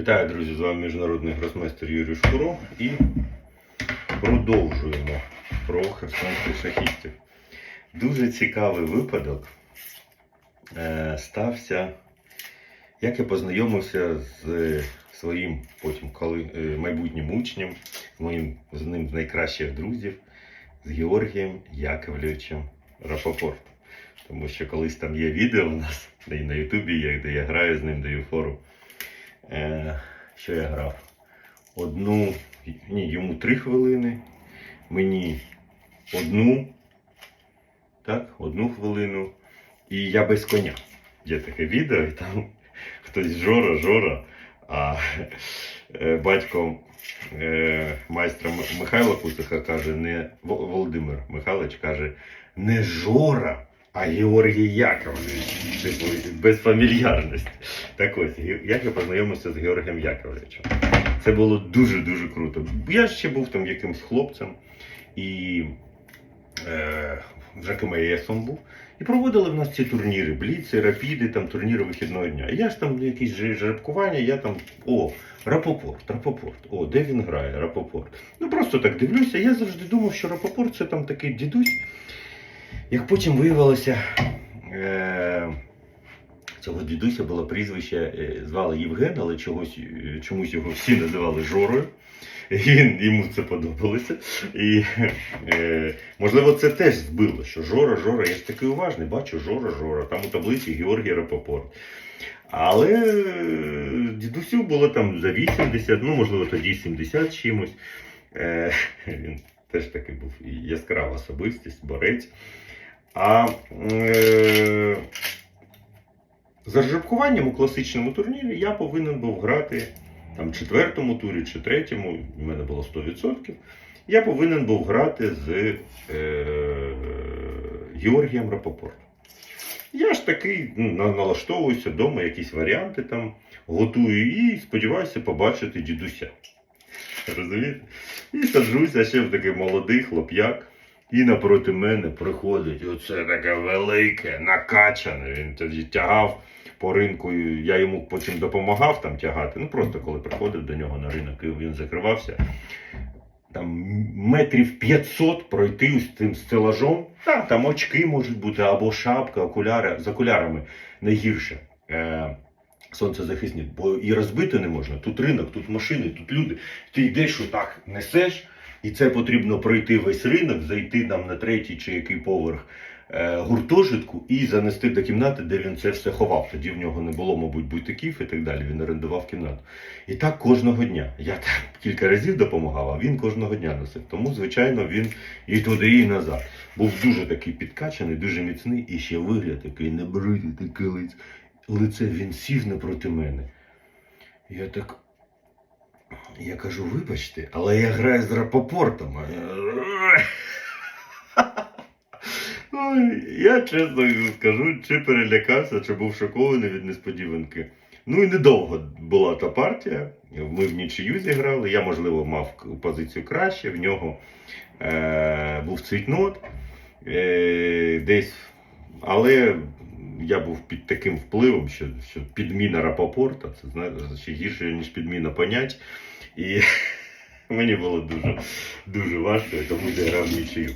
Вітаю, друзі! З вами міжнародний гросмейстер Юрій Шкуро і продовжуємо про херсонських шахістів. Дуже цікавий випадок е, стався, як я познайомився з своїм потім е, майбутнім учнем, моїм з ним з найкращих друзів, з Георгієм Яковлевичем Рапопортом. Тому що колись там є відео у нас, де і на Ютубі є, де я граю з ним, даю фору. Е, що я грав? Одну, ні, йому три хвилини, мені одну, так, одну хвилину, і я без коня. Є таке відео, і там хтось Жора, Жора, а е, батько е, майстра Михайла Куциха каже, не Володимир Михайлович каже, не Жора, а Георгій Яковлевич. Типу, без фамільярності. Так ось, як я познайомився з Георгієм Яковлевичем. Це було дуже-дуже круто. Я ще був там якимсь хлопцем і е, вже КМСом був. І проводили в нас ці турніри, бліци, рапіди, там турніри вихідного дня. І я ж там якісь жеребкування, я там. О, Рапопорт, Рапопорт. О, де він грає? Рапопорт. Ну просто так дивлюся. Я завжди думав, що Рапопорт це там такий дідусь. Як потім виявилося, е, цього дідуся було прізвище, е, звали Євген, але чогось, е, чомусь його всі називали Жорою. Він, йому це подобалося. І е, можливо це теж збило, що Жора, Жора, я ж такий уважний, бачу Жора, Жора, там у таблиці Георгій Рапопорт. Але е, дідусю було там за 80, ну можливо тоді 70 чимось. Е, він теж таки був і яскрава особистість, борець. А е, за жеребкуванням у класичному турнірі я повинен був грати там четвертому турі чи третьому, в мене було 100%. Я повинен був грати з е, Георгієм Рапопортом. Я ж такий ну, налаштовуюся вдома, якісь варіанти там готую і сподіваюся побачити дідуся. Розумієте? І саджуся ще в такий молодий хлоп'як. І напроти мене приходить оце таке велике, накачане. Він тоді тягав по ринку. Я йому потім допомагав там тягати. Ну просто коли приходив до нього на ринок, і він закривався. Там метрів 500 пройти з цим стелажом. Там, там очки можуть бути, або шапка, окуляри. З окулярами найгірше. Е, сонцезахисні, бо і розбити не можна. Тут ринок, тут машини, тут люди. Ти йдеш отак, несеш, і це потрібно пройти весь ринок, зайти нам на третій чи який поверх е, гуртожитку і занести до кімнати, де він це все ховав. Тоді в нього не було, мабуть, бутиків і так далі. Він орендував кімнату. І так кожного дня. Я так кілька разів допомагав, а він кожного дня носив. Тому, звичайно, він і туди, і назад. Був дуже такий підкачаний, дуже міцний, і ще вигляд такий небритий, такий лиць. Лице він сів напроти мене. Я так. Я кажу, вибачте, але я граю з Рапопортом. Я- чесно скажу, чи перелякався, чи був шокований від несподіванки. Ну і недовго була та партія. Ми в нічию зіграли. Я, можливо, мав позицію краще. В нього е, був цвітнот е, десь. Але я був під таким впливом, що, що підміна Рапопорта, це знаєте, ще гірше, ніж підміна понять. І мені було дуже, дуже важко, тому я грав нічию.